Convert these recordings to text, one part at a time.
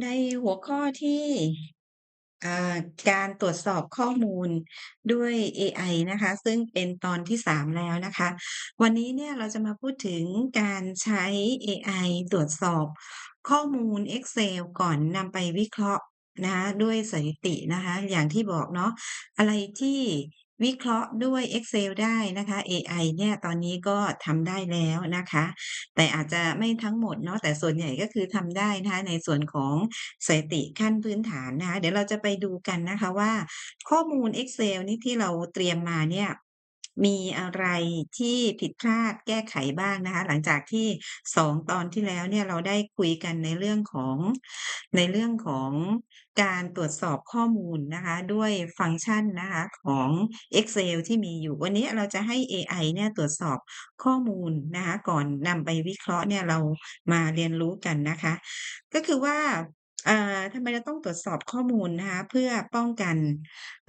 ในหัวข้อที่ อ่า การตรวจสอบข้อมูลด้วยเอไอนะคะ ซึ่งเป็นตอนที่ 3 แล้วนะคะ วันนี้เนี่ยเราจะมาพูดถึงการใช้เอไอตรวจสอบข้อมูล Excel ก่อนนำไปวิเคราะห์นะคะด้วยสถิตินะคะ อย่างที่บอกเนาะ อะไรที่ วิเคราะห์ด้วย Excel ได้นะคะเอไอเนี่ยตอนนี้ก็ทำได้แล้วนะคะ แต่อาจจะไม่ทั้งหมดเนาะแต่ส่วนใหญ่ก็คือทำได้นะคะในส่วนของสถิติขั้นพื้นฐานนะคะเดี๋ยวเราจะไปดูกันนะคะว่า ข้อมูล Excel นี่ที่เราเตรียมมาเนี่ย มีอะไรที่ผิดพลาดแก้ไขบ้างนะคะ หลังจากที่ 2 ตอนที่แล้วเนี่ยเราได้คุยกันในเรื่องของ ในเรื่องของการตรวจสอบข้อมูลนะคะ ด้วยฟังก์ชันนะคะของ Excel ที่มีอยู่ วันนี้เราจะให้เอไอเนี่ยตรวจสอบข้อมูลนะคะ ก่อนนำไปวิเคราะห์เนี่ยเรามาเรียนรู้กันนะคะ ก็คือว่า อ่า ทำไมเราต้องตรวจสอบข้อมูลนะคะ เพื่อป้องกัน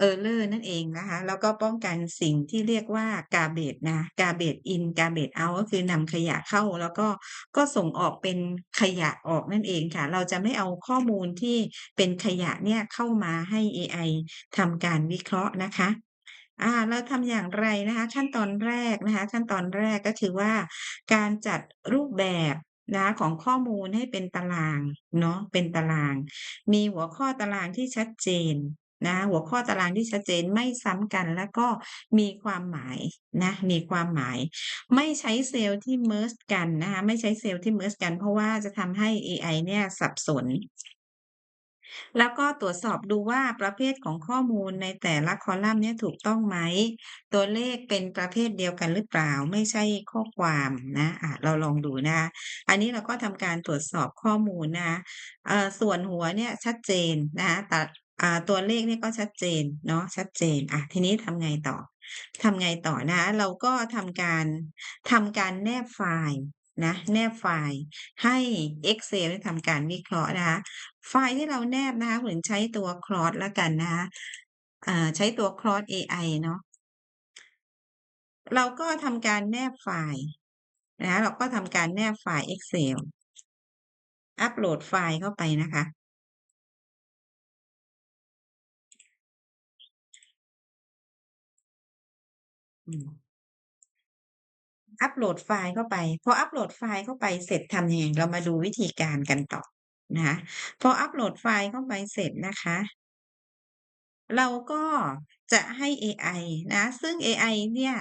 Error นั่นเองนะคะ แล้วก็ป้องกันสิ่งที่เรียกว่า Garbage นะ Garbage in Garbage out ก็คือนำขยะเข้า แล้วก็ ก็ส่งออกเป็นขยะออกนั่นเองค่ะ เราจะไม่เอาข้อมูลที่เป็นขยะเนี่ยเข้ามาให้เอไอทำการวิเคราะห์นะคะ อ่า เราทำอย่างไรนะคะ ขั้นตอนแรกนะคะ ขั้นตอนแรกก็คือว่า การจัดรูปแบบ นะของข้อมูลให้เป็นตารางเนาะเป็นตาราง มีหัวข้อตารางที่ชัดเจนนะหัวข้อตารางที่ชัดเจนไม่ซ้ำกันแล้วก็มีความหมายนะมีความหมาย ไม่ใช้เซลล์ที่เมิร์สกันนะคะไม่ใช้เซลล์ที่เมิร์สกันเพราะว่าจะทำให้เอไอเนี่ยสับสน แล้วก็ตรวจสอบดูว่าประเภทของข้อมูลในแต่ละคอลัมน์เนี่ยถูกต้องไหม ตัวเลขเป็นประเภทเดียวกันหรือเปล่า ไม่ใช่ข้อความนะอ่าเราลองดูนะ อันนี้เราก็ทำการตรวจสอบข้อมูลนะะเอ่อส่วนหัวเนี่ยชัดเจนนะแต่ตัวเลขเนี่ยก็ชัดเจนเนาะชัดเจนอ่าทีนี้ทำไงต่อทำไงต่อนะ เราก็ทำการทำการแนบไฟล์ นะแนบไฟล์ให้ Excel ได้ทำการวิเคราะห์นะคะ ไฟล์ที่เราแนบนะคะเหมือนใช้ตัว Claude แล้วกันนะคะใช้ตัว Claude เอไอเนาะเราก็ทำการแนบไฟล์นะคะเราก็ทำการแนบไฟล์ Excel อัปโหลดไฟล์เข้าไปนะคะ อืม อัปโหลดไฟล์เข้าไป พออัปโหลดไฟล์เข้าไปเสร็จทำยังไง เรามาดูวิธีการกันต่อนะคะพออัปโหลดไฟล์เข้าไปเสร็จนะคะ เราก็จะให้เอไอนะ ซึ่งเอไอเนี่ย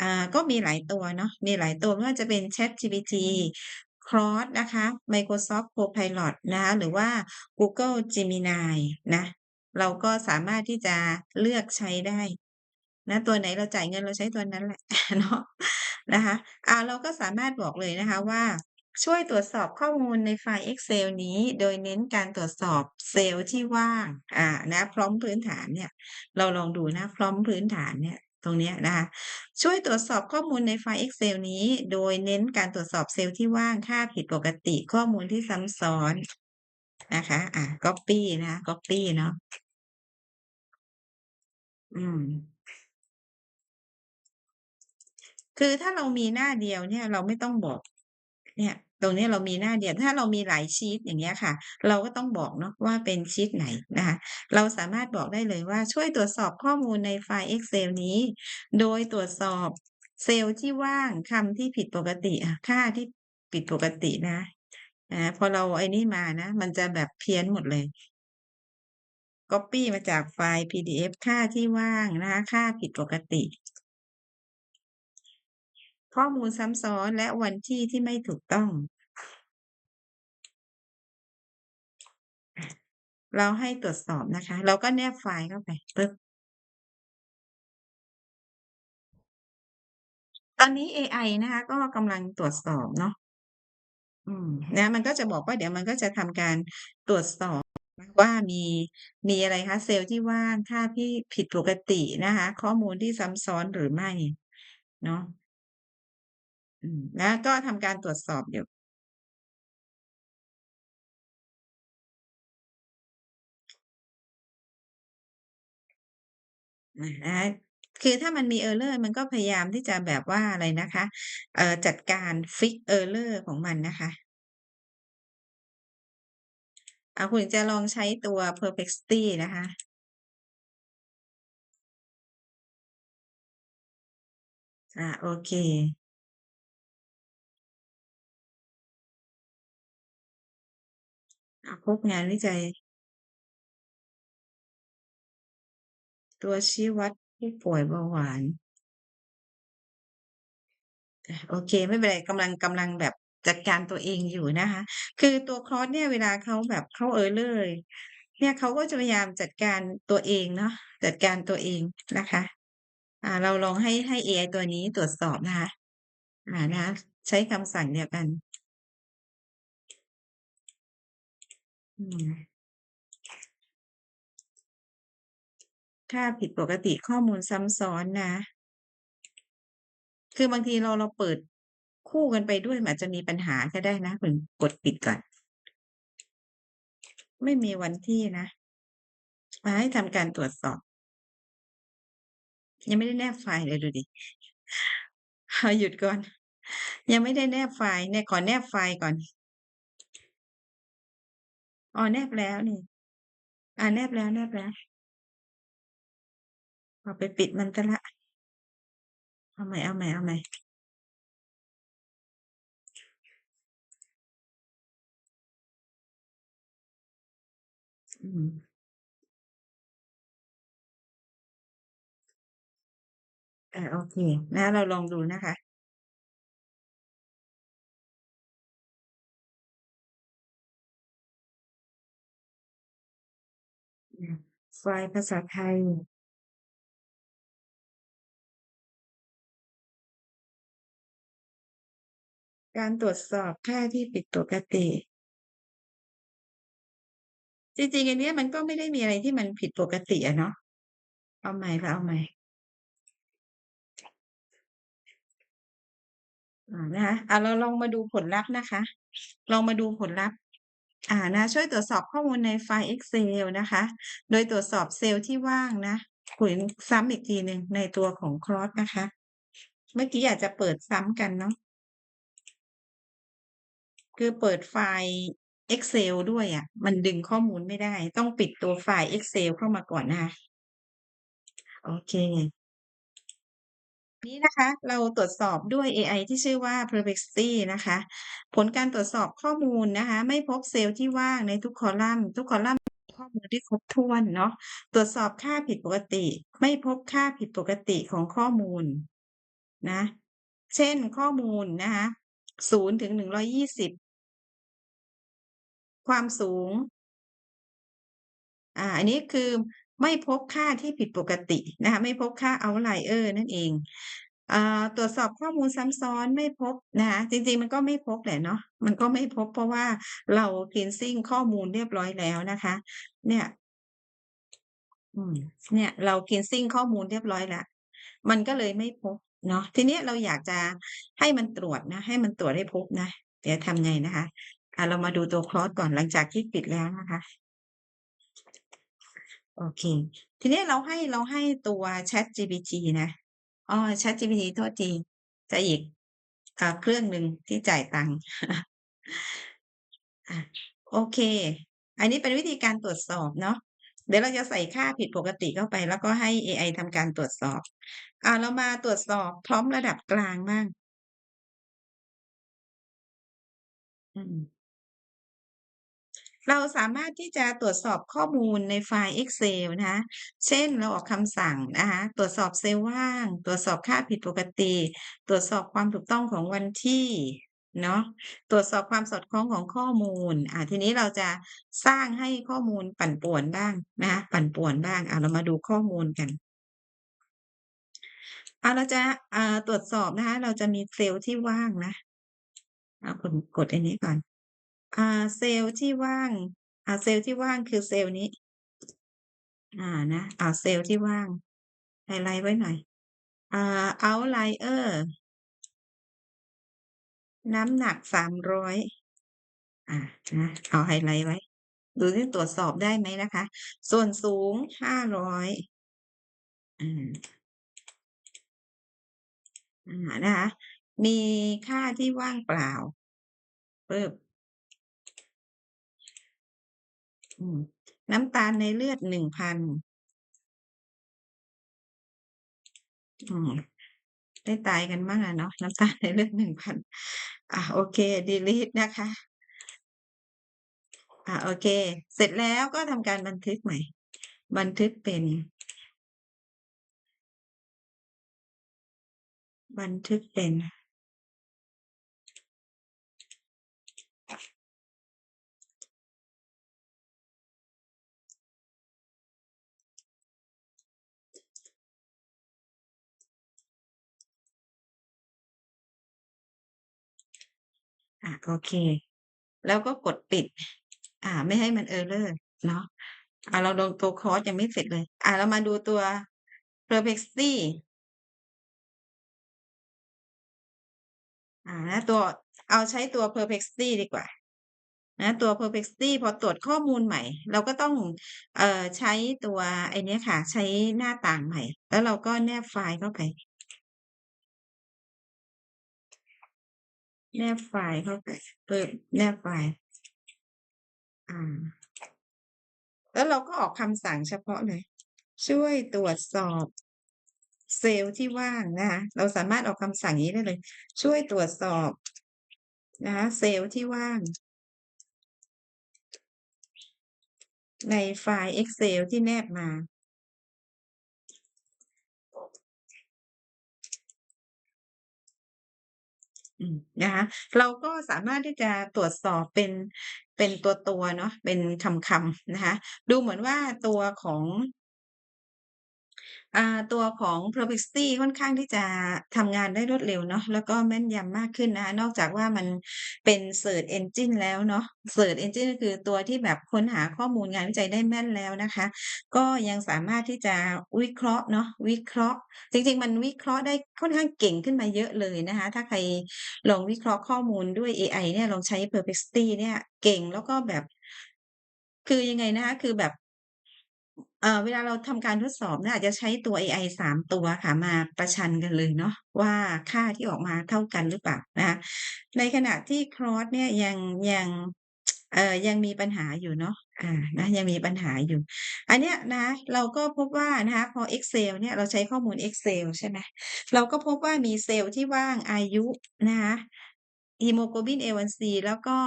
อ่าก็มีหลายตัวเนาะมีหลายตัวไม่ว่าจะเป็น ChatGPT, Claude นะคะ Microsoft Copilot นะคะหรือว่า Google Gemini นะ เราก็สามารถที่จะเลือกใช้ได้ นะตัวไหนเราจ่ายเงินเราใช้ตัวนั้นแหละเนาะนะคะอ่าเราก็สามารถบอกเลยนะคะว่าช่วยตรวจสอบข้อมูลในไฟล์ Excel นี้โดยเน้นการตรวจสอบเซลล์ที่ว่างอ่านะพร้อมพื้นฐานเนี่ย เราลองดูนะพร้อมพื้นฐานเนี่ยตรงนี้นะคะช่วยตรวจสอบข้อมูลในไฟล์ Excel นี้ โดยเน้นการตรวจสอบเซลล์ที่ว่างค่าผิดปกติข้อมูลที่ซ้ำซ้อนนะคะอ่าก๊อบปี้นะคะก๊อบปี้เนาะอืม คือถ้าเรามีหน้าเดียวเนี่ยเราไม่ต้องบอก เนี่ย ตรงนี้เรามีหน้าเดียว ถ้าเรามีหลายชีตอย่างเงี้ยค่ะ เราก็ต้องบอกเนาะว่าเป็นชีตไหนนะคะ เราสามารถบอกได้เลยว่าช่วยตรวจสอบข้อมูลในไฟล์ Excel นี้ โดยตรวจสอบเซลล์ที่ว่างคำที่ผิดปกติค่าที่ผิดปกตินะนะคะพอเราไอ้นี่มานะ มันจะแบบเพี้ยนหมดเลยก๊อบปี้มาจากไฟล์ PDF ค่าที่ว่างนะคะ ค่าผิดปกติ ข้อมูลซ้ำซ้อนและวันที่ที่ไม่ถูกต้อง เราให้ตรวจสอบนะคะ เราก็แนบไฟล์เข้าไปปึ๊บตอนนี้เอไอนะคะก็กำลังตรวจสอบเนาะอืมนะมันก็จะบอกว่าเดี๋ยวมันก็จะทำการตรวจสอบว่ามีมีอะไรคะเซลล์ที่ว่างค่าที่ผิดปกตินะคะ ข้อมูลที่ซ้ำซ้อนหรือไม่เนาะ นะก็ทำการตรวจสอบอยู่อะฮะคือถ้ามันมี Error มันก็พยายามที่จะแบบว่าอะไรนะคะ เอ่อจัดการ fix Error ของมันนะคะอ่าคุณจะลองใช้ตัว Perplexity นะคะอาโอเค พบงานวิจัย ตัวชี้วัดผู้ป่วยเบาหวาน โอเค ไม่เป็นไรกำลังกำลังแบบจัดการตัวเองอยู่นะคะ คือตัวคลอสเนี่ยเวลาเขาแบบเข้า Error เนี่ยเขาก็จะพยายามจัดการตัวเองเนาะจัดการตัวเองนะคะ อ่า เราลองให้ให้เอไอตัวนี้ตรวจสอบนะคะ อ่านะคะใช้คำสั่งเดียวกัน ถ้าผิดปกติข้อมูลซ้ำซ้อนนะ คือบางทีเราเราเปิดคู่กันไปด้วยอาจจะมีปัญหาก็ได้นะคุณกดปิดก่อน ไม่มีวันที่นะอ่าให้ทำการตรวจสอบ ยังไม่ได้แนบไฟล์เลยดูดิอาหยุดก่อน ยังไม่ได้แนบไฟล์เนี่ยขอแนบไฟล์ก่อน อ๋อแนบแล้วนี่ อ่าแนบแล้วๆอ้วเอาไปปิดมันเสียแล้วเอาใหม่ๆๆอืมอาโอเคนะเราลองดูนะคะ ไฟล์ภาษาไทยการตรวจสอบค่าที่ผิดปกติ จริงๆอันนี้มันก็ไม่ได้มีอะไรที่มันผิดปกติอะเนาะเอาใหม่ค่ะเอาใหม่นะคะอ่าเราลองมาดูผลลัพธ์นะคะ ลองมาดูผลลัพธ์ อ่า นะ ช่วยตรวจสอบข้อมูลในไฟล์ Excel นะคะ โดยตรวจสอบเซลล์ที่ว่างนะ ขุยซ้ำอีกทีหนึ่งในตัวของ Claude นะคะ เมื่อกี้อาจจะเปิดซ้ำกันเนาะ คือเปิดไฟล์ Excel ด้วยอะ มันดึงข้อมูลไม่ได้ ต้องปิดตัวไฟล์ Excel เข้ามาก่อนนะคะ โอเค นี้นะคะเราตรวจสอบด้วยเอไอที่ชื่อว่า Perplexity นะคะ ผลการตรวจสอบข้อมูลนะคะ ไม่พบเซลล์ที่ว่างในทุกคอลัมน์ ทุกคอลัมน์ข้อมูลที่ครบถ้วนเนาะตรวจสอบค่าผิดปกติ ไม่พบค่าผิดปกติของข้อมูลนะ เช่นข้อมูลนะคะ0-120ความสูง อ่า อันนี้คือ ไม่พบค่าที่ผิดปกตินะคะไม่พบค่า Outlier นั่นเองอตรวจสอบข้อมูลซ้ำซ้อนไม่พบนะคะจริง ๆ มันก็ไม่พบแหละเนาะมันก็ไม่พบเพราะว่าเรา cleansing ข้อมูลเรียบร้อยแล้วนะคะ เนี่ยเนี่ย เรา cleansing ข้อมูลเรียบร้อยแล้วมันก็เลยไม่พบเนาะทีนี้เราอยากจะให้มันตรวจนะ ให้มันตรวจให้พบนะ เดี๋ยวทำไงนะคะอ่าเรามาดูตัว Claude ก่อนหลังจากที่ปิดแล้วนะคะ โอเค ทีนี้เราให้เราให้ตัว ChatGPT นะอ้อ ChatGPT โทษทีจะอีกอ่าเครื่องหนึ่งที่จ่ายตังค์อาโอเค อันนี้เป็นวิธีการตรวจสอบเนาะเดี๋ยวเราจะใส่ค่าผิดปกติเข้าไป แล้วก็ให้เอไอทำการตรวจสอบอ่าเรามาตรวจสอบ Prompt ระดับกลางบ้างอืม เราสามารถที่จะตรวจสอบข้อมูลในไฟล์ Excel นะคะ เช่นเราออกคำสั่งนะคะ ตรวจสอบเซลล์ว่าง ตรวจสอบค่าผิดปกติ ตรวจสอบความถูกต้องของวันที่เนาะตรวจสอบความสอดคล้องของข้อมูลอ่าทีนี้เราจะสร้างให้ข้อมูลปั่นป่วนบ้างนะคะปั่นป่วนบ้างอ่าเรามาดูข้อมูลกันอ่าเราจะอ่าตรวจสอบนะคะ เราจะมีเซลล์ที่ว่างนะอ่าคุณกดอันนี้ก่อน อ่า เซลล์ที่ว่าง อ่า เซลล์ที่ว่างคือเซลล์นี้ อ่า นะ อ่า เซลล์ที่ว่าง ไฮไลต์ไว้หน่อย อ่า Outlier น้ำหนัก300อ่า นะ เอาไฮไลต์ไว้ ดูซิตรวจสอบได้ไหมนะคะ ส่วนสูง500อืมอ่า นะคะ มีค่าที่ว่างเปล่าปึ๊บอืม น้ำตาลในเลือด1,000อืมได้ตายกันบ้างอะเนาะน้ำตาลในเลือด1,000อาโอเค delete นะคะอาโอเค เสร็จแล้วก็ทำการบันทึกใหม่ บันทึกเป็น บันทึกเป็น อาโอเค แล้วก็กดปิด อ่า ไม่ให้มัน Error เนาะอ่าเราลงตัวคอร์สยังไม่เสร็จเลย อ่าเรามาดูตัว Perplexity อ่าตัวเอาใช้ตัว Perplexity ดีกว่านะตัว Perplexity พอตรวจข้อมูลใหม่ เราก็ต้องเอ่อใช้ตัวไอเนี้ยค่ะ ใช้หน้าต่างใหม่ แล้วเราก็แนบไฟล์เข้าไป แนบไฟล์เข้าไปเปิดแนบไฟล์อาแล้วเราก็ออกคำสั่งเฉพาะเลย ช่วยตรวจสอบเซลล์ที่ว่างนะคะเราสามารถออกคำสั่งอย่างงี้ได้เลย ช่วยตรวจสอบนะคะเซลล์ที่ว่าง ในไฟล์ Excel ที่แนบมา อืม นะคะเราก็สามารถที่จะตรวจสอบเป็นเป็นตัวตัวเนาะเป็นคำคำนะคะดูเหมือนว่าตัวของ อ่า ตัวของ Perplexity ค่อนข้างที่จะทำงานได้รวดเร็วเนาะ แล้วก็แม่นยำมากขึ้นนะคะ นอกจากว่ามันเป็น Search Engine แล้วเนาะ Search Engine ก็คือตัวที่แบบค้นหาข้อมูลงานวิจัยได้แม่นแล้วนะคะ ก็ยังสามารถที่จะวิเคราะห์เนาะ วิเคราะห์ จริง ๆ มันวิเคราะห์ได้ค่อนข้างเก่งขึ้นมาเยอะเลยนะคะ ถ้าใครลองวิเคราะห์ข้อมูลด้วยเอไอเนี่ย ลองใช้ Perplexity เนี่ย เก่งแล้วก็แบบ คือยังไงนะคะ คือแบบ เอ่อเวลาเราทำการทดสอบเนี่ยอาจจะใช้ตัวเอไอ3ตัวค่ะ มาประชันกันเลยเนาะว่าค่าที่ออกมาเท่ากันหรือเปล่านะคะในขณะที่ Claude เนี่ยยังยัง เอ่อ ยังมีปัญหาอยู่เนาะอ่านะยังมีปัญหาอยู่ อันเนี้ยนะ เราก็พบว่านะคะพอ Excel เนี่ยเราใช้ข้อมูล Excel ใช่ไหมเราก็พบว่ามีเซลล์ที่ว่างอายุนะคะ Hemoglobin A1C แล้วก็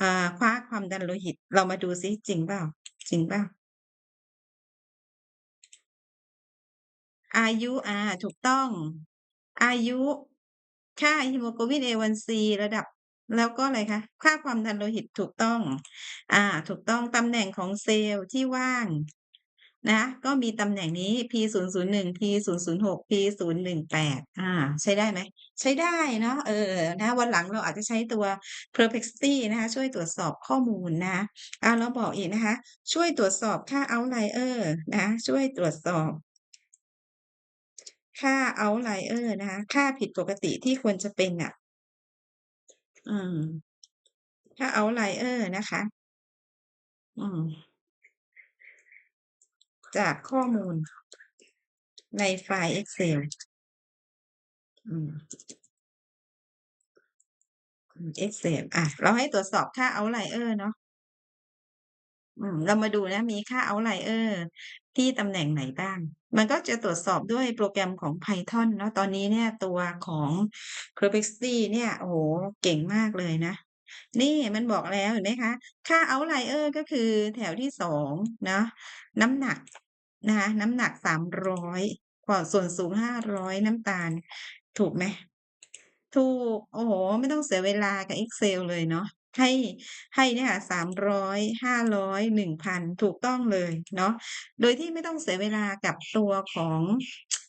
อ่าค่าความดันโลหิต เรามาดูซิจริงเปล่าจริงเปล่า? อายุ อ่า ถูกต้อง อายุ ค่า Hemoglobin A1C ระดับ แล้วก็อะไรคะ ค่าความดันโลหิตถูกต้อง อ่า ถูกต้อง ตำแหน่งของเซลล์ที่ว่าง นะ ก็มีตำแหน่งนี้ P001 P006 P018 อ่า ใช้ได้ไหม?ใช้ได้เนาะ เออ นะ วันหลังเราอาจจะใช้ตัว Perplexity นะคะ ช่วยตรวจสอบข้อมูลนะคะอาเราบอกอีกนะคะ ช่วยตรวจสอบค่า Outlier นะ ช่วยตรวจสอบ ค่า Outlier นะคะ ค่าผิดปกติที่ควรจะเป็นน่ะ อืม ค่า Outlier นะคะ อืม จากข้อมูลในไฟล์ Excel อืมอืม Excel อาเราให้ตรวจสอบค่า Outlier เนาะ เรามาดูนะ มีค่า Outlier ที่ตำแหน่งไหนบ้าง มันก็จะตรวจสอบด้วยโปรแกรมของ Python เนาะตอนนี้เนี่ยตัวของ Perplexity เนี่ย โอ้โฮเก่งมากเลยนะ นี่มันบอกแล้วเห็นไหมคะ ค่า Outlier ก็คือแถวที่2เนาะน้ำหนักนะคะน้ำหนัก300กว่าส่วนสูง500น้ำตาล ถูกไหม?ถูก โอ้โฮไม่ต้องเสียเวลากับ Excel เลยเนาะ ให้ให้เนี่ยค่ะ300 500 1,000ถูกต้องเลยเนาะโดยที่ไม่ต้องเสียเวลากับตัวของ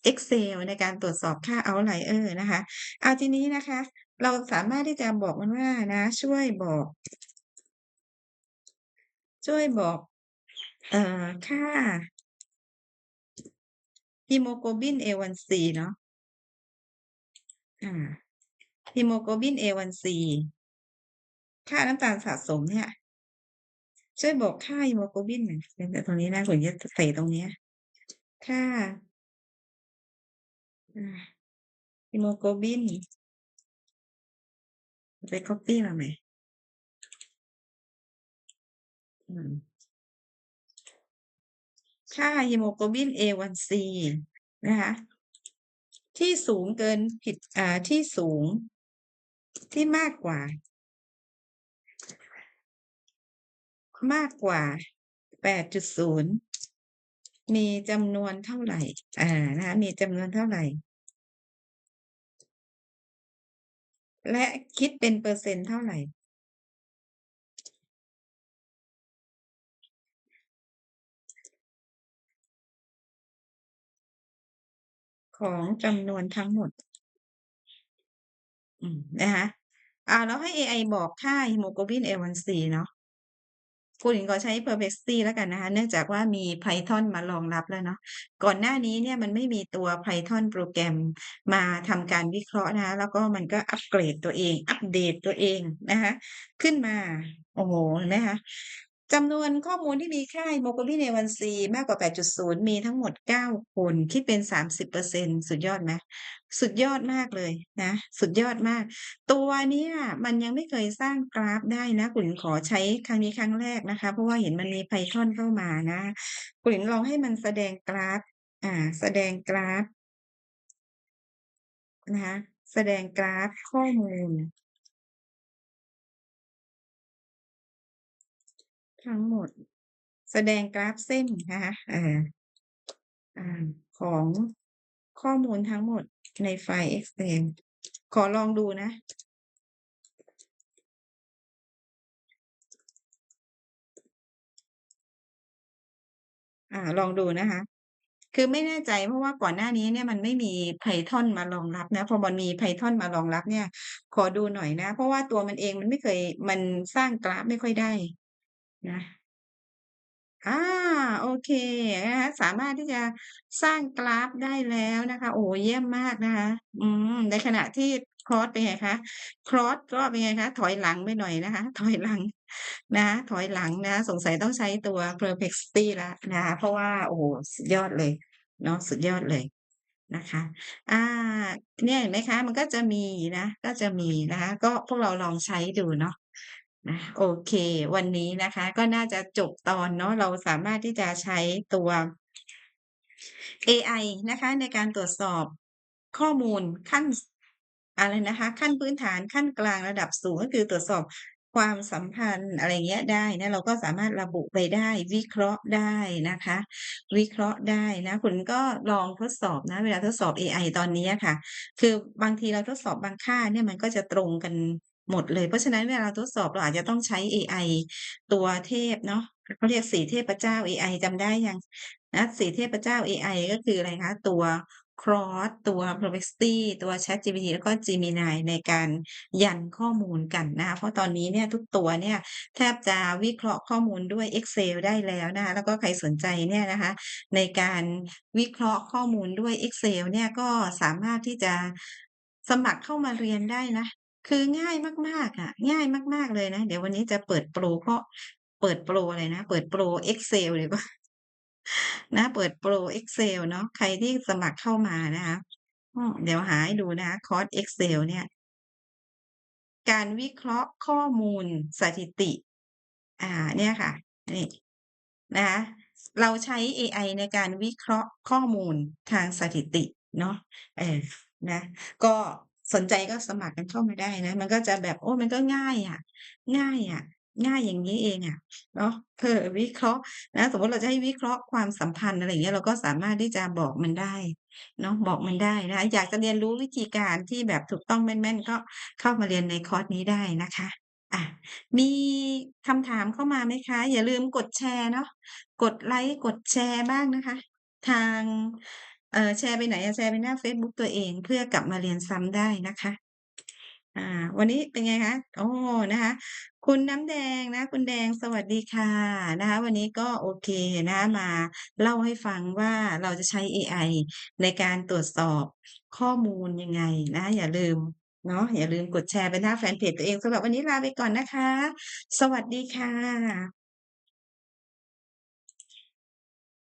Excel ในการตรวจสอบค่า Outlier นะคะเอาทีนี้นะคะ เราสามารถที่จะบอกมันว่านะ ช่วยบอก ช่วยบอก เอ่อค่า Hemoglobin A1C เนาะอา Hemoglobin A1C ค่าน้ำตาลสะสมเนี่ยช่วยบอกค่า Hemoglobin หน่อยเดี๋ยวๆตรงนี้นะผมจะใส่ตรงเนี้ย ค่าอา Hemoglobin ไปก๊อบปี้มาใหม่อืมค่าฮีโมโกลบิน A1C นะคะ ที่สูงเกินผิดอ่าที่สูงที่มากกว่า มากกว่า 8.0 มีจำนวนเท่าไหร่?อ่า นะคะ มีจำนวนเท่าไหร่?และคิดเป็นเปอร์เซ็นต์เท่าไหร่?ของจำนวนทั้งหมดนะคะอ่า แล้วให้เอไอบอกค่าฮีโมโกลบิน A1C เนาะ ครูหญิงขอใช้ Perplexity แล้วกันนะคะ เนื่องจากว่ามี Python มารองรับแล้วเนาะ ก่อนหน้านี้เนี่ยมันไม่มีตัว Python โปรแกรมมาทำการวิเคราะห์นะคะแล้วก็มันก็อัปเกรดตัวเอง อัปเดตตัวเองนะคะ ขึ้นมา โอ้โหเห็นไหมคะ จำนวนข้อมูลที่มีค่าโมโกลบิน A1C มากกว่า 8.0 มีทั้งหมด 9 คน คิดเป็น 30%สุดยอดไหม?สุดยอดมากเลยนะ สุดยอดมาก ตัวนี้มันยังไม่เคยสร้างกราฟได้นะครูหญิงขอใช้ครั้งนี้ครั้งแรกนะคะ เพราะว่าเห็นมันมี Python เข้ามานะครูหญิงลองให้มันแสดงกราฟ อ่า แสดงกราฟนะคะแสดงกราฟข้อมูล ทั้งหมด แสดงกราฟเส้นนะคะอออ่าของข้อมูลทั้งหมดในไฟล์ Excel ขอลองดูนะ อ่า ลองดูนะคะ คือไม่แน่ใจเพราะว่าก่อนหน้านี้เนี่ยมันไม่มี Python มารองรับนะ พอมันมี Python มารองรับเนี่ย ขอดูหน่อยนะ เพราะว่าตัวมันเองมันไม่เคย มันสร้างกราฟไม่ค่อยได้ นะอ่าโอเคนะคะสามารถที่จะสร้างกราฟได้แล้วนะคะ โอ้เยี่ยมมากนะคะ อืมในขณะที่ Claude เป็นไงคะ? Claude ก็เป็นไงคะ?ถอยหลังไปหน่อยนะคะ ถอยหลังนะถอยหลังนะ สงสัยต้องใช้ตัว Perplexity แล้วนะคะเพราะว่า โอ้สุดยอดเลย เนาะสุดยอดเลยนะคะ อ่า เนี่ยเห็นไหมคะ?มันก็จะมีนะ ก็จะมีนะคะ ก็พวกเราลองใช้ดูเนาะ นะโอเค วันนี้นะคะ ก็น่าจะจบตอนเนาะเราสามารถที่จะใช้ตัวเอไอนะคะ ในการตรวจสอบข้อมูลขั้นอะไรนะคะ ขั้นพื้นฐานขั้นกลางระดับสูงก็คือตรวจสอบความสัมพันธ์อะไรเงี้ยได้นะเราก็สามารถระบุไปได้วิเคราะห์ได้นะคะ วิเคราะห์ได้นะคุณก็ลองทดสอบนะ เวลาทดสอบเอไอตอนนี้ค่ะ คือบางทีเราทดสอบบางค่าเนี่ยมันก็จะตรงกัน หมดเลย เพราะฉะนั้นเวลาเราทดสอบเราอาจจะต้องใช้เอไอตัวเทพเนาะเขาเรียก4เทพเจ้าเอไอจำได้ยัง?นะ4เทพเจ้าเอไอก็คืออะไรคะ?ตัว Claude ตัว Perplexity ตัว ChatGPT แล้วก็ Gemini ในการยันข้อมูลกันนะคะเพราะตอนนี้เนี่ยทุกตัวเนี่ยแทบจะวิเคราะห์ข้อมูลด้วย Excel ได้แล้วนะคะแล้วก็ใครสนใจเนี่ยนะคะ ในการวิเคราะห์ข้อมูลด้วย Excel เนี่ยก็สามารถที่จะสมัครเข้ามาเรียนได้นะ คือง่ายมากๆอะ ง่ายมาก ๆ เลยนะ เดี๋ยววันนี้จะเปิดโปรเพราะเปิดโปรอะไรนะ เปิดโปร Excel ดีกว่านะ เปิดโปร Excel เนาะใครที่สมัครเข้ามานะคะเดี๋ยวหาให้ดูนะคะคอร์ส Excel เนี่ย การวิเคราะห์ข้อมูลสถิติ อ่า เนี่ยค่ะ นี่นะคะเราใช้เอไอในการวิเคราะห์ข้อมูลทางสถิติเนาะเออนะ ก็ สนใจก็สมัครกันเข้ามาได้นะ มันก็จะแบบโอ้มันก็ง่ายอะ ง่ายอะ ง่ายอย่างงี้เองอะเนาะเออวิเคราะห์นะ สมมติเราจะให้วิเคราะห์ความสัมพันธ์อะไรอย่างเงี้ยเราก็สามารถที่จะบอกมันได้เนาะบอกมันได้นะ อยากจะเรียนรู้วิธีการที่แบบถูกต้องแม่นๆ ก็เข้ามาเรียนในคอร์สนี้ได้นะคะอะมีคำถามเข้ามาไหมคะ?อย่าลืมกดแชร์เนาะกดไลก์กดแชร์บ้างนะคะ ทาง เออแชร์ไปไหนอะ?แชร์ไปหน้าเฟซบุ๊กตัวเองเพื่อกลับมาเรียนซ้ำได้นะคะ อ่า วันนี้เป็นไงคะโ?อ๋อนะคะ คุณน้ำแดงนะ คุณแดงสวัสดีค่ะนะคะ วันนี้ก็โอเคนะมาเล่าให้ฟังว่าเราจะใช้เอไอในการตรวจสอบข้อมูลยังไงนะ อย่าลืมเนาะอย่าลืมกดแชร์ไปหน้าแฟนเพจตัวเองสำหรับวันนี้ลาไปก่อนนะคะ สวัสดีค่ะ